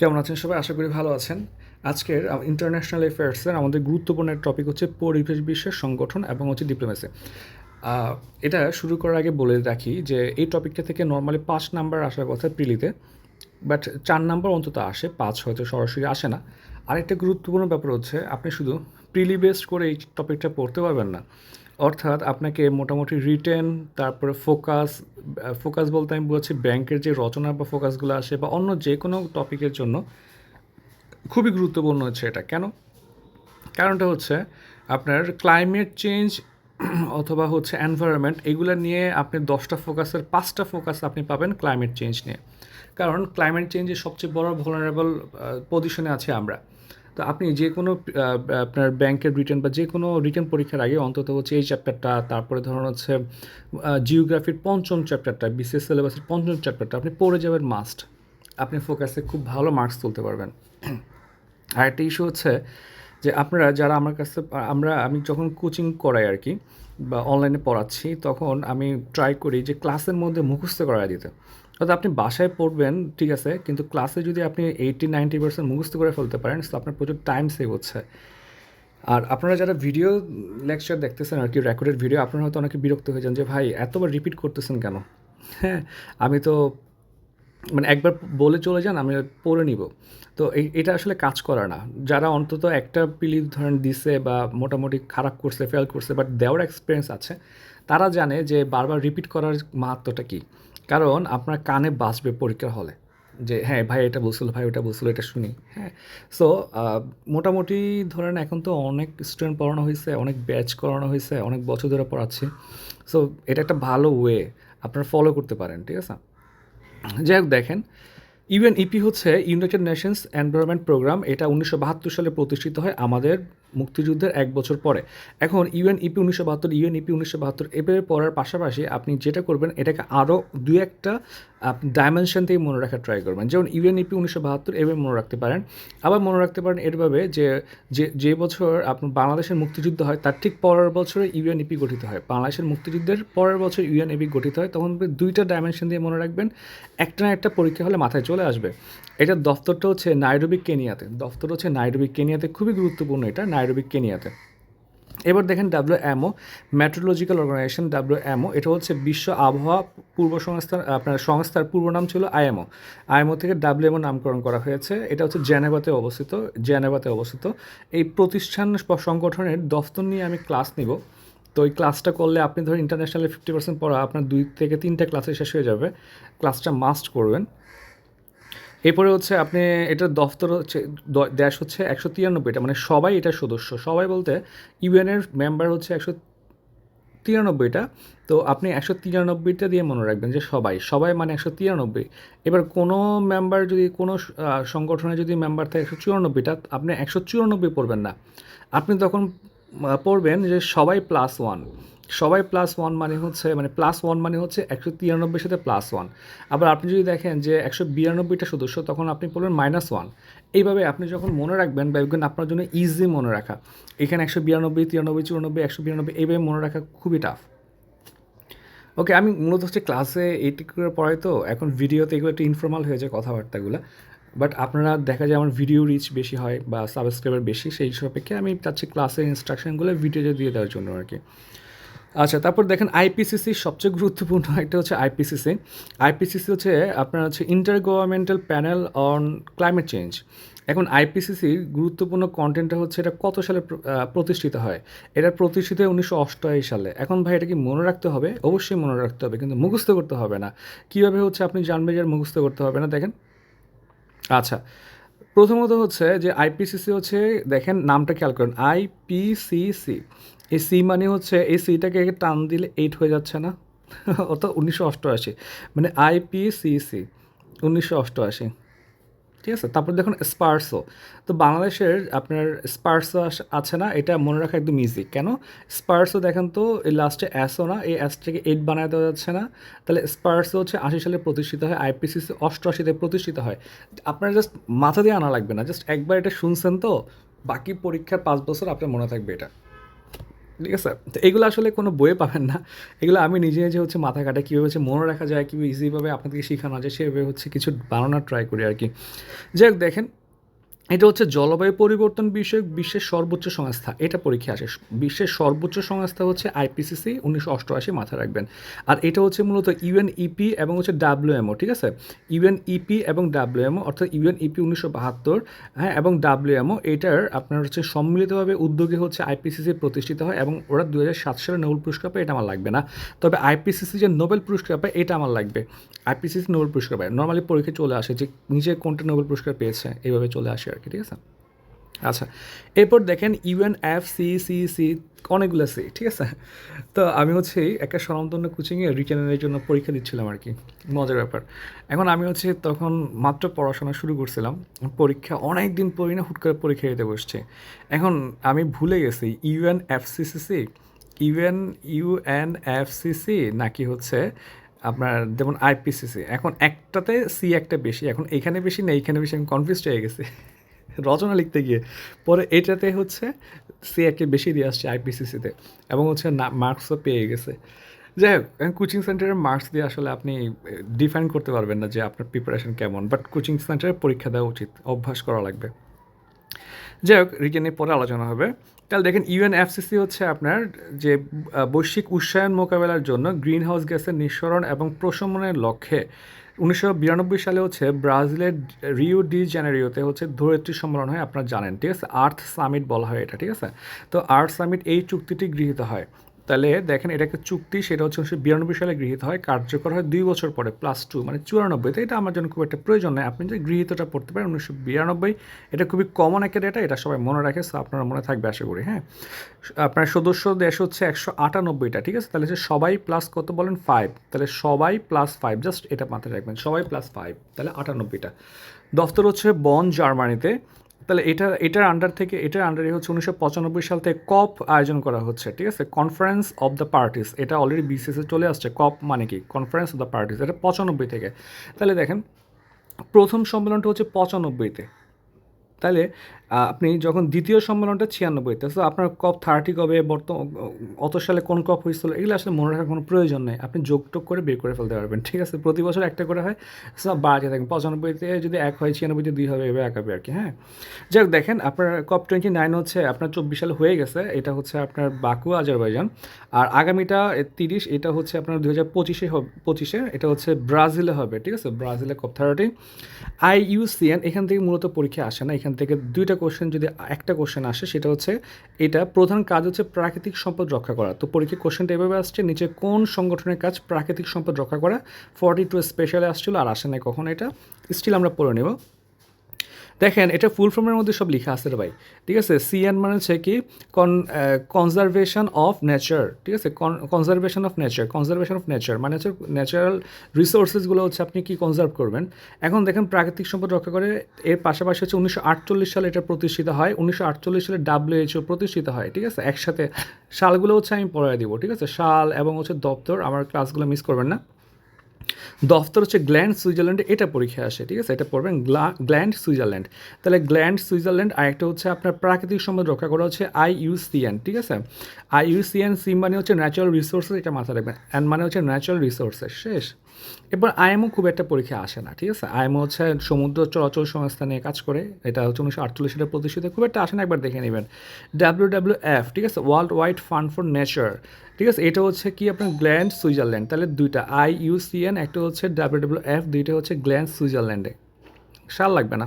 কেমন আছেন সবাই? আশা করি ভালো আছেন। আজকের ইন্টারন্যাশনাল অ্যাফেয়ার্সের আমাদের গুরুত্বপূর্ণ একটা টপিক হচ্ছে পরিবেশ বিশ্বের সংগঠন এবং হচ্ছে ডিপ্লোমেসি এটা শুরু করার আগে বলে রাখি যে, এই টপিকটা থেকে নর্মালি পাঁচ নাম্বার আসার কথা প্রিলিতে। বাট চার নাম্বার অন্তত আসে, পাঁচ হয়তো সরাসরি আসে না। আরেকটা গুরুত্বপূর্ণ ব্যাপার হচ্ছে, আপনি শুধু প্রিলি বেসড করে এই টপিকটা পড়তে পারবেন না। অর্থাৎ আপনাকে মোটামুটি রিটেন, তারপরে ফোকাস ফোকাস বলতে আমি বলছি ব্যাংকের যে রচনা বা ফোকাসগুলো আসে বা অন্য যে কোনো টপিকের জন্য খুবই গুরুত্বপূর্ণ হচ্ছে এটা। কেন? কারণটা হচ্ছে আপনার ক্লাইমেট চেঞ্জ অথবা হচ্ছে এনভায়রনমেন্ট এগুলো নিয়ে আপনি দশটা ফোকাসের পাঁচটা ফোকাস আপনি পাবেন ক্লাইমেট চেঞ্জ নিয়ে। কারণ ক্লাইমেট চেঞ্জের সবচেয়ে বড় ভলারেবল পজিশনে আছে আমরা। তো আপনি যে কোনো আপনার ব্যাংকের রিটার্ন বা যে কোনো রিটার্ন পরীক্ষার আগে অন্তত হচ্ছে এই চ্যাপ্টারটা তারপরে ধরুন হচ্ছে জিওগ্রাফির পঞ্চম চ্যাপ্টারটা বিশেষ সিলেবাসের পঞ্চম চ্যাপ্টারটা আপনি পড়ে যাবেন মাস্ট আপনি ফোকাসে খুব ভালো মার্কস তুলতে পারবেন। আর একটা ইস্যু হচ্ছে যে আপনারা যারা আমার কাছে, আমরা, আমি যখন কোচিং করাই আর কি, বা অনলাইনে পড়াচ্ছি, তখন আমি ট্রাই করি যে ক্লাসের মধ্যে মুখস্থ করা দিতে। অর্থাৎ আপনি বাসায় পড়বেন, ঠিক আছে, কিন্তু ক্লাসে যদি আপনি এইটি নাইনটি পার্সেন্ট মুখস্থ করে ফেলতে পারেন তো আপনার প্রচুর টাইম সেভ হচ্ছে। আর আপনারা যারা ভিডিও লেকচার দেখতেছেন, আর কি রেকর্ডেড ভিডিও আপনারা হয়তো অনেকে বিরক্ত হয়ে যান যে, ভাই, এতবার রিপিট করতেছেন কেন? হ্যাঁ আমি তো মানে একবার বলে চলে যান, আমি পড়ে নিব। তো এই, এটা আসলে কাজ করা না। যারা অন্তত একটা পিলি ধরেন দিছে বা মোটামুটি খারাপ করছে ফেল করছে বাট দেওয়ার এক্সপিরিয়েন্স আছে, তারা জানে যে বারবার রিপিট করার মাহাত্মটা কী। কারণ আপনার কানে বাঁচবে পরীক্ষার হলে। যে হ্যাঁ ভাই, এটা বলছিল, ভাই, ওটা বলছিল, এটা শুনি। হ্যাঁ সো মোটামুটি ধরেন এখন তো অনেক স্টুডেন্ট পড়ানো হয়েছে অনেক ব্যাচ করানো হয়েছে অনেক বছর ধরে পড়াচ্ছি। সো এটা একটা ভালো ওয়ে আপনারা ফলো করতে পারেন, ঠিক আছে? যাই হোক, দেখেন ইউএনইপি হচ্ছে ইউনাইটেড নেশনস এনভায়রনমেন্ট প্রোগ্রাম এটা উনিশশো বাহাত্তর সালে প্রতিষ্ঠিত হয় আমাদের মুক্তিযুদ্ধের এক বছর পরে। এখন ইউএনইপি উনিশশো বাহাত্তর ইউএনইপি উনিশশো বাহাত্তর এভাবে পড়ার পাশাপাশি আপনি যেটা করবেন, এটাকে আরও দু একটা আপনি ডাইমেনশন থেকে মনে রাখার ট্রাই করবেন। যেমন ইউএনইপি উনিশশো বাহাত্তর, এভাবে মনে রাখতে পারেন। আবার মনে রাখতে পারেন এরভাবে যে যে যে বছর আপনার বাংলাদেশের মুক্তিযুদ্ধ হয়, তার ঠিক পরের বছরে ইউএনইপি গঠিত হয়। বাংলাদেশের মুক্তিযুদ্ধের পরের বছর ইউএনইপি গঠিত হয়, তখন দুইটা ডাইমেনশন দিয়ে মনে রাখবেন। একটা না একটা পরীক্ষা হলে মাথায় চলে আসবে। এটার দফতরটা হচ্ছে নাইরোবিক কেনিয়াতে। দফতর হচ্ছে নাইরোবিক কেনিয়াতে, খুবই গুরুত্বপূর্ণ এটা। নাইরোবিক কেনিয়াতে। এবার দেখেন W MO meteorological organisation W MO এটা হচ্ছে বিশ্ব আবহাওয়া পূর্ব সংস্থার আপনার সংস্থার পূর্ব নাম ছিল আইএমও আইএমও থেকে ডাব্লিউ এমও নামকরণ করা হয়েছে। এটা হচ্ছে জেনেভাতে অবস্থিত জেনেভাতে অবস্থিত। এই প্রতিষ্ঠান সংগঠনের দফতর নিয়ে আমি ক্লাস নিব। তো ওই ক্লাসটা করলে আপনি ধরেন ইন্টারন্যাশনালি ফিফটি পার্সেন্ট পড়া, আপনার দুই থেকে তিনটা ক্লাসে শেষ হয়ে যাবে। ক্লাসটা মাস্ট করবেন। এরপরে হচ্ছে আপনি এটার দফতর হচ্ছে দেশ হচ্ছে একশো তিরানব্বইটা মানে সবাই এটার সদস্য। সবাই বলতে ইউএনের মেম্বার হচ্ছে একশো তিরানব্বইটা। তো আপনি একশো তিরানব্বইটা দিয়ে মনে রাখবেন যে সবাই সবাই মানে একশো তিরানব্বই। এবার কোনো মেম্বার যদি, কোনো সংগঠনে যদি মেম্বার থাকে একশো চুরানব্বইটা, আপনি একশো চুরানব্বই পড়বেন না। আপনি তখন পড়বেন যে সবাই প্লাস ওয়ান সবাই প্লাস ওয়ান মানে হচ্ছে মানে প্লাস ওয়ান মানে হচ্ছে একশো তিরানব্বইয়ের সাথে প্লাস ওয়ান আবার আপনি যদি দেখেন যে একশো বিরানব্বইটা সদস্য, তখন আপনি পড়বেন মাইনাস ওয়ান এইভাবে আপনি যখন মনে রাখবেন বা এগুলো আপনার জন্য ইজি মনে রাখা, এখানে একশো বিরানব্বই, তিরানব্বই, চুরানব্বই, একশো বিরানব্বই, এইভাবে মনে রাখা খুবই টাফ ওকে আমি মূলত হচ্ছে ক্লাসে এইটি করে পড়াই তো, এখন ভিডিওতে এগুলো একটু ইনফর্মাল হয়ে যায় কথাবার্তাগুলো। বাট আপনারা দেখা যায় আমার ভিডিও রিচ বেশি হয় বা সাবস্ক্রাইবার বেশি, সেই সাপেক্ষে আমি চাচ্ছি ক্লাসের ইনস্ট্রাকশনগুলো ভিডিওতে দিয়ে দেওয়ার জন্য আর কি আচ্ছা তারপর দেখেন আইপিসিসি সবচেয়ে গুরুত্বপূর্ণ একটা হচ্ছে আইপিসিসি আইপিসিসি হচ্ছে আপনার হচ্ছে intergovernmental panel on climate change এখন আইপিসিসির গুরুত্বপূর্ণ কন্টেন্টটা হচ্ছে এটা কত সালে প্রতিষ্ঠিত হয়? এটা প্রতিষ্ঠিত উনিশশো অষ্টআশি সালে। এখন ভাই এটা কি মনে রাখতে হবে? অবশ্যই মনে রাখতে হবে, কিন্তু মুখস্থ করতে হবে না। কীভাবে হচ্ছে আপনি জানবেন যে মুখস্থ করতে হবে না? দেখেন আচ্ছা প্রথমত হচ্ছে যে আইপিসিসি হচ্ছে, দেখেন নামটা খেয়াল করেন আইপিসিসি এই সি মানে হচ্ছে, এই সিটাকে টান দিলে এইট হয়ে যাচ্ছে না? অর্থাৎ উনিশশো অষ্টআশি মানে আইপিসিসি উনিশশো অষ্টআশি। ঠিক আছে? তারপর দেখুন স্পার্সো। তো বাংলাদেশের আপনার স্পার্সো আছে না? এটা মনে রাখা একদম ইজি কেন? স্পার্সো দেখেন তো, এই লাস্টে অ্যাসও না, এই অ্যাসটাকে এইট বানায় দেওয়া যাচ্ছে না। তাহলে স্পার্সো হচ্ছে আশি সালে প্রতিষ্ঠিত হয় আইপিসিসি অষ্টআশিতে প্রতিষ্ঠিত হয়। আপনার জাস্ট মাথা দিয়ে আনা লাগবে না জাস্ট একবার এটা শুনছেন তো, বাকি পরীক্ষার পাঁচ বছর আপনার মনে থাকবে এটা। ঠিক আছে? তো এগুলো আসলে কোনো বইয়ে পাবেন না। এগুলো আমি নিজে যে হচ্ছে মাথা কাটা, কীভাবে হচ্ছে মনে রাখা যায়, কীভাবে ইজিভাবে আপনাদেরকে শেখানো যায়, সেভাবে হচ্ছে কিছু বানানোর ট্রাই করি আর কি যাই হোক, দেখেন এটা হচ্ছে জলবায়ু পরিবর্তন বিষয়ক বিশ্বের সর্বোচ্চ সংস্থা। এটা পরীক্ষা আসে। বিশ্বের সর্বোচ্চ সংস্থা হচ্ছে আইপিসিসি, উনিশশো অষ্টআশি মাথায় রাখবেন। আর এটা হচ্ছে মূলত ইউএনইপি এবং হচ্ছে ডাব্লিউএমও, ঠিক আছে? ইউএনইপি এবং ডাব্লিউএমও, অর্থাৎ ইউএনইপি উনিশশো বাহাত্তর হ্যাঁ এবং ডাব্লিউএমও, এটার আপনার হচ্ছে সম্মিলিতভাবে উদ্যোগে হচ্ছে আইপিসিসি প্রতিষ্ঠিত হয় এবং ওরা দু হাজার সাত সালে নোবেল পুরস্কার পায়, এটা আমার লাগবে না। তবে আইপিসিসি যে নোবেল পুরস্কার পায়, এটা আমার লাগবে। আইপিসিসি নোবেল পুরস্কার পায়। নর্মালি পরীক্ষায় চলে আসে যে, নিজে কোনটা নোবেল পুরস্কার পেয়েছে এইভাবে চলে আসে আর কি, ঠিক আছে? আচ্ছা এরপর দেখেন UN F C C C অনেকগুলো সি ঠিক আছে? তো আমি হচ্ছে একটা স্বনামধন্য কোচিংয়ে রিটেনের জন্য পরীক্ষা দিচ্ছিলাম আর কি, মজার ব্যাপার। এখন আমি হচ্ছে তখন মাত্র পড়াশোনা শুরু করছিলাম, পরীক্ষা অনেক দিন পড়ি না হুট করে পরীক্ষা দিতে বসছে। এখন আমি ভুলে গেছি UN F C C C UN UN F C C নাকি হচ্ছে আপনার যেমন আইপিসিসি এখন একটাতে সি একটা বেশি, এখন এখানে বেশি না এইখানে বেশি, আমি কনফিউজড হয়ে গেছি। রচনা লিখতে গিয়ে। পরে এটাতে হচ্ছে সি একটা বেশি দিয়ে আসছে আইপিসিসিতে এবং হচ্ছে না, মার্কসও পেয়ে গেছে। যাই হোক কোচিং সেন্টারের মার্কস দিয়ে আসলে আপনি ডিফাইন করতে পারবেন না যে আপনার প্রিপারেশন কেমন। বাট কোচিং সেন্টারে পরীক্ষা দেওয়া উচিত, অভ্যাস করা লাগবে। যাই হোক রিটেনের পরে আলোচনা হবে। তাহলে দেখেন ইউএনএফসিসি হচ্ছে আপনার যে বৈশ্বিক উষ্ণায়ন মোকাবেলার জন্য গ্রিন হাউস গ্যাসের নিঃসরণ এবং প্রশমনের লক্ষ্যে উনিশশো বিরানব্বই সালে হচ্ছে ব্রাজিলের রিও ডি জেনারিওতে হচ্ছে ধরিত্রী সম্মেলন হয়, আপনারা জানেন, ঠিক আছে? আর্থ সামিট বলা হয় এটা, ঠিক আছে? তো আর্থ সামিট এই চুক্তিটি গৃহীত হয়। তাহলে দেখেন এটা একটা চুক্তি, সেটা হচ্ছে উনিশশো বিরানব্বই সালে গৃহীত হয়, কার্যকর হয় দুই বছর পরে প্লাস টু মানে চুরানব্বইতে এটা আমার জন্য খুব একটা প্রয়োজন নয়। আপনি যে গৃহীতটা পড়তে পারেন উনিশশো বিরানব্বই, এটা খুবই কমন একটা ডেটা এটা সবাই মনে রাখে সো আপনারা মনে থাকবে আশা করি হ্যাঁ? আপনার সদস্য দেশ হচ্ছে একশো আটানব্বইটা, ঠিক আছে? তাহলে সবাই প্লাস কত বলেন? ফাইভ তাহলে সবাই প্লাস ফাইভ জাস্ট এটা মাথায় রাখবেন, সবাই প্লাস ফাইভ তাহলে আটানব্বইটা। দফতর হচ্ছে বন জার্মানিতে তাহলে এটা এটার আন্ডার থেকে, এটার আন্ডারে হচ্ছে উনিশশো পঁচানব্বই সাল থেকে কপ আয়োজন করা হচ্ছে, ঠিক আছে? কনফারেন্স অফ দ্য পার্টিস এটা অলরেডি বিসিএসে চলে আসছে। কপ মানে কি? কনফারেন্স অফ দ্য পার্টিস এটা পঁচানব্বই থেকে। তাহলে দেখেন, প্রথম সম্মেলনটা হচ্ছে পঁচানব্বইতে। তাহলে আপনি যখন দ্বিতীয় সম্মেলনটা ছিয়ানব্বইতে তো আপনার কপ থার্টি কবে বর্তমান অত সালে কোন কপ হয়েছিল এগুলো আসলে মনে রাখার কোনো প্রয়োজন নেই। আপনি যোগ টোগ করে বের করে ফেলতে পারবেন, ঠিক আছে? প্রতি বছর একটা করে হয় সব বাড়তে থাকেন। পঁচানব্বইতে যদি এক হয়, ছিয়ানব্বইতে দুই হবে এবার এক হবে আর কি হ্যাঁ? যাক, দেখেন, আপনার কপ টোয়েন্টি নাইন হচ্ছে, আপনার চব্বিশ সালে হয়ে গেছে, এটা হচ্ছে আপনার বাকু, আজারবাইজান। আর আগামীটা তিরিশ, এটা হচ্ছে আপনার দু হাজার পঁচিশে হবে, পঁচিশে, এটা হচ্ছে ব্রাজিলে হবে, ঠিক আছে? ব্রাজিলে কপ থার্টি আই ইউসিএন এখান থেকে মূলত পরীক্ষা আসে না, এখান থেকে দুইটা কোশ্চেন যদি একটা কোশ্চেন আসে, সেটা হচ্ছে এটা, প্রধান কাজ হচ্ছে প্রাকৃতিক সম্পদ রক্ষা করা। তো পরীক্ষা কোশ্চেনটা এভাবে আসছে, নিচে কোন সংগঠনের কাজ প্রাকৃতিক সম্পদ রক্ষা করা? ফর্টি টু স্পেশালে আসছিল আর আসে নাই কখন এটা। স্টিল আমরা পড়ে নেব। দেখেন, এটা ফুল ফর্মের মধ্যে সব লেখা আছে রে ভাই। ঠিক আছে? সিএন মানে হচ্ছে কি? কন কনজারভেশন অফ নেচার ঠিক আছে? Conservation of nature conservation of nature মানে হচ্ছে ন্যাচারাল রিসোর্সেসগুলো হচ্ছে আপনি কি কনজার্ভ করবেন। এখন দেখেন, প্রাকৃতিক সম্পদ রক্ষা করে এর পাশাপাশি হচ্ছে উনিশশো আটচল্লিশ সালে এটা প্রতিষ্ঠিত হয়, উনিশশো আটচল্লিশ সালে ডাব্লিউএইচও প্রতিষ্ঠিত হয়, ঠিক আছে? একসাথে, সালগুলো হচ্ছে আমি পড়াই দিব, ঠিক আছে? সাল এবং হচ্ছে দপ্তর, আমার ক্লাসগুলো মিস করবেন না। দফতর হচ্ছে গ্ল্যান্ড সুইজারল্যান্ডে, এটা পরীক্ষা আসে, ঠিক আছে? এটা পড়বেন গ্ল্যান্ড সুইজারল্যান্ড। তাহলে গ্ল্যান্ড সুইজারল্যান্ড, আর একটা হচ্ছে আপনার প্রাকৃতিক সম্পদ রক্ষা করা হচ্ছে আই ইউসিএন ঠিক আছে? আই ইউসিএন সি মানে হচ্ছে ন্যাচারাল রিসোর্সেস এটা মাথায় রাখবেন। অ্যান্ড মানে হচ্ছে ন্যাচারাল রিসোর্সেস শেষ? এবার আইএমও খুব একটা পরীক্ষা আসে না, ঠিক আছে? আইএমও হচ্ছে সমুদ্র চলাচল সংস্থা নিয়ে কাজ করে। এটা হচ্ছে উনিশশো আটচল্লিশ সালে প্রতিষ্ঠিত, খুব একটা আসে না, একবার দেখে নেবেন। ডাব্লিউ ডাব্লিউ এফ, ঠিক আছে? World wide fund for nature ঠিক আছে? এটা হচ্ছে কি আপনার গ্ল্যান্ড সুইজারল্যান্ড, তাহলে দুইটা, আই ইউসিএন একটা হচ্ছে ডাব্লিউ ডাব্লিউ এফ, দুইটা হচ্ছে গ্ল্যান্ড সুইজারল্যান্ডে। সাল লাগবে না।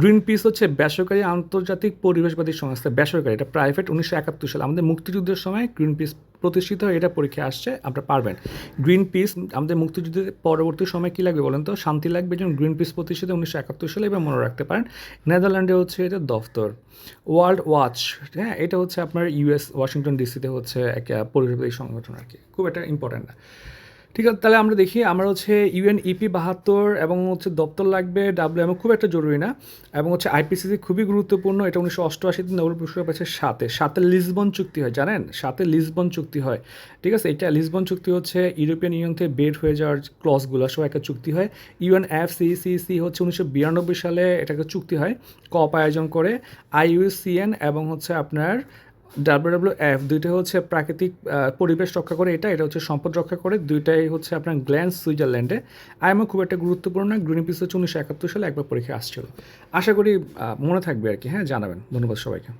গ্রিন পিস হচ্ছে বেসরকারি আন্তর্জাতিক পরিবেশবাদী সংস্থা, বেসরকারি, এটা প্রাইভেট উনিশশো একাত্তর সালে। আমাদের মুক্তিযুদ্ধের সময় গ্রিন পিস প্রতিষ্ঠিত, এটা পরীক্ষা আসছে, আপনারা পারবেন। গ্রিন পিস আমাদের মুক্তিযুদ্ধের পরবর্তী সময় কী লাগবে বলেন তো? শান্তি লাগবে যেমন গ্রিন পিস প্রতিষ্ঠিত উনিশশো একাত্তর সালে এবার মনে রাখতে পারেন। নেদারল্যান্ডে হচ্ছে এটা দফতর। ওয়ার্ল্ড ওয়াচ হ্যাঁ এটা হচ্ছে আপনার ইউএস ওয়াশিংটন ডিসিতে হচ্ছে একটা পরিবেশ সংগঠন আর কি। খুব একটা ইম্পর্ট্যান্ট না। ঠিক আছে, তাহলে আমরা দেখি, আমরা হচ্ছে ইউএনইপি বাহাত্তর এবং হচ্ছে দপ্তর লাগবে ডাব্লিউ খুব একটা জরুরি না। এবং হচ্ছে আইপিসিসি খুবই গুরুত্বপূর্ণ, এটা উনিশশো অষ্টআশিতে নোবেল পুরস্কার পাচ্ছে সাথে সাথে লিসবন চুক্তি হয়, জানেন? সাথে লিসবন চুক্তি হয়। ঠিক আছে, এটা লিসবন চুক্তি হচ্ছে ইউরোপিয়ান ইউনিয়ন থেকে বের হয়ে যাওয়ার ক্লসগুলো সব একটা চুক্তি হয়। ইউএন এফ সিসিসি হচ্ছে উনিশশো বিরানব্বই সালে এটাকে চুক্তি হয়, কপ আয়োজন করে। আইইউসিএন এবং হচ্ছে আপনার ডাব্লিউ এফ দুইটা হচ্ছে প্রাকৃতিক পরিবেশ রক্ষা করে। এটা এটা হচ্ছে সম্পদ রক্ষা করে। দুইটাই হচ্ছে আপনার গ্ল্যান্স সুইজারল্যান্ডে। আইএমও খুব একটা গুরুত্বপূর্ণ গ্রিন পিস হচ্ছে উনিশশো একাত্তর সালে একবার পরীক্ষা আসছিল। আশা করি মনে থাকবে আর কি। হ্যাঁ জানাবেন। ধন্যবাদ সবাইকে।